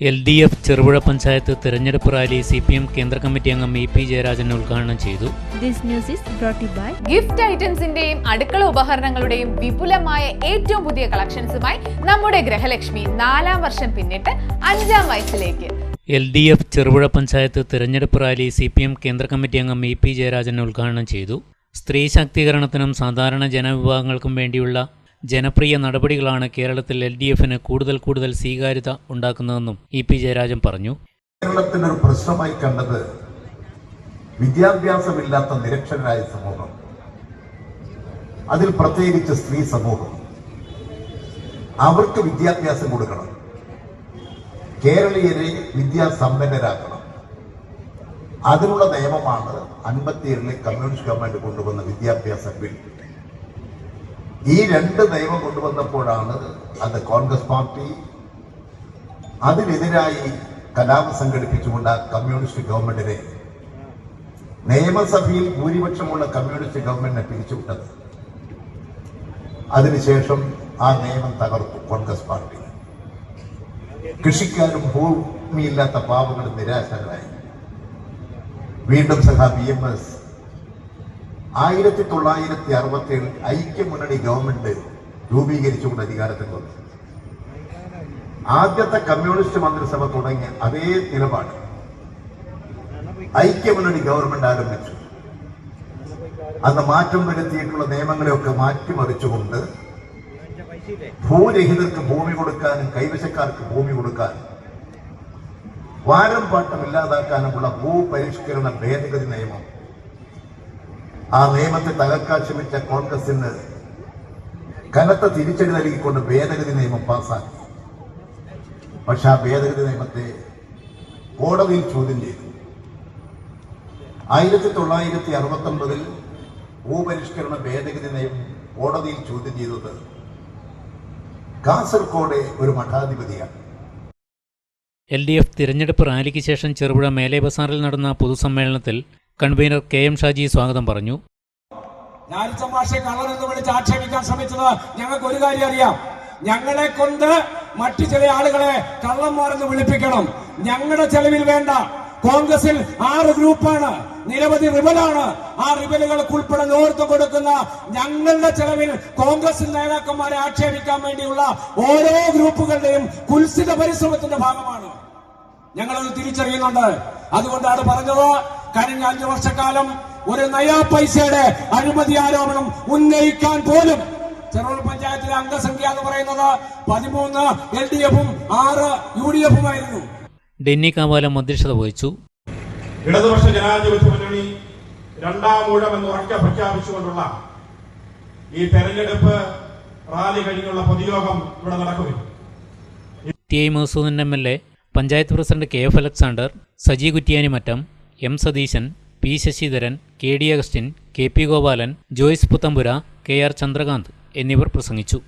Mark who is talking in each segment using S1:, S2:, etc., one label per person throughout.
S1: L D F Cherupuzha panchayat തെരഞ്ഞെടുപ്പ് rally C P M കേന്ദ്ര committee അംഗം E P Jayarajan ഉദ്ഘാടനം ചെയ്തു.
S2: This news is brought to you by
S3: gift ഐറ്റംസിന്റെയും അടുക്കള ഉപകരണങ്ങളുടെയും വിപുലമായ ഏറ്റവും പുതിയ കളക്ഷൻസുമായി നമ്മുടെ ഗ്രഹലക്ഷ്മി നാലാം വർഷം പിന്നിട്ട് അഞ്ചാം വയസ്സിലേക്ക്.
S1: L D F Cherupuzha panchayat തെരഞ്ഞെടുപ്പ് റാലി സി പി എം കേന്ദ്ര കമ്മിറ്റി അംഗം ഇ പി ജയരാജൻ ഉദ്ഘാടനം ചെയ്തു. സ്ത്രീ ശാക്തീകരണത്തിനും സാധാരണ ജനവിഭാഗങ്ങൾക്കും വേണ്ടിയുള്ള ജനപ്രിയ നടപടികളാണ് കേരളത്തിൽ എൽ ഡി എഫിന് കൂടുതൽ കൂടുതൽ സ്വീകാര്യത ഉണ്ടാക്കുന്നതെന്നും ഇ പി ജയരാജൻ പറഞ്ഞു.
S4: കേരളത്തിനൊരു പ്രശ്നമായി കണ്ടത് വിദ്യാഭ്യാസമില്ലാത്ത നിരക്ഷരായ സമൂഹം. അതിൽ പ്രത്യേകിച്ച് സ്ത്രീ സമൂഹം. അവർക്ക് വിദ്യാഭ്യാസം കൊടുക്കണം. കേരളീയരെ വിദ്യാസമ്പന്നരാക്കണം. അതിനുള്ള നിയമമാണ് അൻപത്തിയേഴിലെ കമ്മ്യൂണിസ്റ്റ് ഗവൺമെന്റ് കൊണ്ടുവന്ന വിദ്യാഭ്യാസ ബിൽ. ഈ രണ്ട് നിയമം കൊണ്ടുവന്നപ്പോഴാണ് അത് കോൺഗ്രസ് പാർട്ടി അതിനെതിരായി കലാപം സംഘടിപ്പിച്ചുകൊണ്ട് ആ കമ്മ്യൂണിസ്റ്റ് ഗവൺമെന്റിനെ നിയമസഭയിൽ ഭൂരിപക്ഷമുള്ള കമ്മ്യൂണിസ്റ്റ് ഗവൺമെന്റിനെ പിരിച്ചുവിട്ടത്. അതിനുശേഷം ആ നിയമം തകർത്തു കോൺഗ്രസ് പാർട്ടി. കൃഷിക്കാരും ഭൂമിയില്ലാത്ത പാവങ്ങളും നിരാശരായി. വീണ്ടും സഹ ബി എം എസ് ആയിരത്തി തൊള്ളായിരത്തി അറുപത്തി ഏഴിൽ ഐക്യമുന്നണി ഗവൺമെന്റ് രൂപീകരിച്ചുകൊണ്ട് അധികാരത്തിൽ വന്നു. ആദ്യത്തെ കമ്മ്യൂണിസ്റ്റ് മന്ത്രിസഭ തുടങ്ങിയ അതേ നിലപാട് ഐക്യമുന്നണി ഗവൺമെന്റ് ആരംഭിച്ചു. അന്ന് മാറ്റം വരുത്തിയിട്ടുള്ള നിയമങ്ങളെയൊക്കെ മാറ്റിമറിച്ചുകൊണ്ട് ഭൂരഹിതർക്ക് ഭൂമി കൊടുക്കാനും കൈവശക്കാർക്ക് ഭൂമി കൊടുക്കാനും വാരം പാട്ടം ഇല്ലാതാക്കാനുമുള്ള ഭൂപരിഷ്കരണ ഭേദഗതി നിയമം ആ നിയമത്തെ തകർക്കാൻ ശ്രമിച്ച കോൺഗ്രസിന് കനത്ത തിരിച്ചടി നൽകിക്കൊണ്ട് ഭേദഗതി നിയമം പാസാക്കി. പക്ഷെ ആ ഭേദഗതി നിയമത്തെ കോടതിയിൽ ചോദ്യം ചെയ്തു. ആയിരത്തി തൊള്ളായിരത്തി അറുപത്തി ഒമ്പതിൽ ഭൂപരിഷ്കരണ ഭേദഗതി നയം കോടതിയിൽ ചോദ്യം ചെയ്തത് കാസർകോടെ ഒരു മഠാധിപതിയാണ്.
S1: എൽ ഡി എഫ് തിരഞ്ഞെടുപ്പ് റാലിക്ക് ശേഷം ചെറുപുഴ മേലെ ബസാറിൽ നടന്ന പൊതുസമ്മേളനത്തിൽ കൺവീനർ കെ എം ഷാജി സ്വാഗതം പറഞ്ഞു.
S5: വിളിച്ച് ആക്ഷേപിക്കാൻ ശ്രമിച്ചത് ഞങ്ങൾക്ക് ഒരു കാര്യം അറിയാം. ഞങ്ങളെ കൊണ്ട് മറ്റു ചില ആളുകളെ കള്ളന്മാരെന്ന് വിളിപ്പിക്കണം. ഞങ്ങളുടെ ചെലവിൽ വേണ്ട. കോൺഗ്രസിൽ ആറ് ഗ്രൂപ്പാണ്. നിരവധി റിബലാണ്. ആ റിബലുകൾക്ക് ഉൾപ്പെടെ നേതൃത്വം കൊടുക്കുന്ന ഞങ്ങളുടെ ചെലവിൽ കോൺഗ്രസിൽ നേതാക്കന്മാരെ ആക്ഷേപിക്കാൻ വേണ്ടിയുള്ള ഓരോ ഗ്രൂപ്പുകളുടെയും കുൽസിത പരിശ്രമത്തിന്റെ ഭാഗമാണ്. ഞങ്ങളത് തിരിച്ചറിയുന്നുണ്ട്. അതുകൊണ്ടാണ് പറഞ്ഞത് കഴിഞ്ഞ അഞ്ചു വർഷക്കാലം ഒരു നയാ പൈസയുടെ അഴിമതി ആരോപണം ഉന്നയിക്കാൻ പോലും ചെറുപുഴ പഞ്ചായത്തിലെ അംഗസംഖ്യ എന്ന് പറയുന്നത് പതിമൂന്ന് എൽ ഡി എഫും ആറ് യു ഡി എഫും ആയിരുന്നു
S1: ഡെന്നി കാവാലം അധ്യക്ഷത വഹിച്ചു.
S6: ഇടതുപക്ഷ ജനാധിപത്യ മുന്നണി രണ്ടാം ഊഴം എന്ന് ഉറക്കെ പ്രഖ്യാപിച്ചുകൊണ്ടുള്ള ഈ തെരഞ്ഞെടുപ്പ് റാലി കഴിഞ്ഞുള്ള പൊതുയോഗം ഇവിടെ നടക്കുകയും
S1: T I Masudan M L A panchayat president K F Alexander Saji Kuttiyanimattam M Satheesan P Sasidharan K D Augustine K P Gopalan Joyce Puthampura K R Chandrakanth എന്നിവർ പ്രസംഗിച്ചു.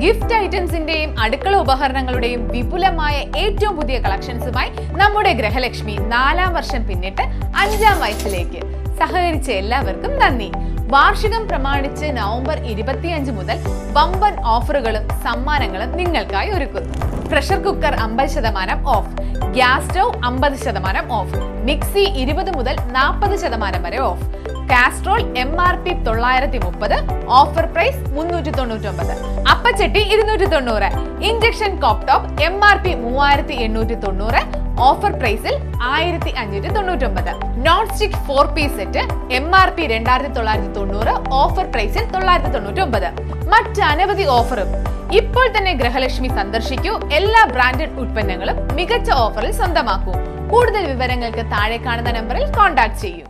S3: ഗിഫ്റ്റ് ഐറ്റംസിന്റെയും അടുക്കള ഉപകരണങ്ങളുടെയും വിപുലമായ ഏറ്റവും പുതിയ കളക്ഷൻസുമായി നമ്മുടെ ഗ്രഹലക്ഷ്മി നാലാം വർഷം പിന്നിട്ട് അഞ്ചാം വയസ്സിലേക്ക്. സഹകരിച്ച എല്ലാവർക്കും നന്ദി. വാർഷികം പ്രമാണിച്ച് നവംബർ ഇരുപത്തിയഞ്ച് മുതൽ ബമ്പൻ ഓഫറുകളും സമ്മാനങ്ങളും നിങ്ങൾക്കായി ഒരുക്കുന്നു. പ്രഷർ കുക്കർ അമ്പത് ശതമാനം ഓഫ് ഗ്യാസ് സ്റ്റൗ അമ്പത് ശതമാനം ഓഫ് മിക്സി ഇരുപത് മുതൽ നാൽപ്പത് ശതമാനം വരെ off Castrol M R P തൊള്ളായിരത്തി മുപ്പത് ഓഫർ പ്രൈസ് മുന്നൂറ്റി തൊണ്ണൂറ്റി ഒമ്പത് അപ്പച്ചട്ടി ഇരുന്നൂറ്റി തൊണ്ണൂറ് ഇഞ്ചക്ഷൻ കോപ്ടോപ്പ് എം ആർ പി മൂവായിരത്തി എണ്ണൂറ്റി തൊണ്ണൂറ് ഓഫർ പ്രൈസിൽ ആയിരത്തി അഞ്ഞൂറ്റി തൊണ്ണൂറ്റി ഒമ്പത് non stick four piece set M R P രണ്ടായിരത്തി തൊള്ളായിരത്തി തൊണ്ണൂറ് ഓഫർ പ്രൈസിൽ തൊള്ളായിരത്തി തൊണ്ണൂറ്റി ഒമ്പത് മറ്റ് അനവധി ഓഫറും ഇപ്പോൾ തന്നെ ഗ്രഹലക്ഷ്മി സന്ദർശിക്കൂ. എല്ലാ ബ്രാൻഡഡ് ഉൽപ്പന്നങ്ങളും മികച്ച ഓഫറിൽ സ്വന്തമാക്കൂ. കൂടുതൽ വിവരങ്ങൾക്ക് താഴെ കാണുന്ന നമ്പറിൽ കോൺടാക്ട് ചെയ്യൂ.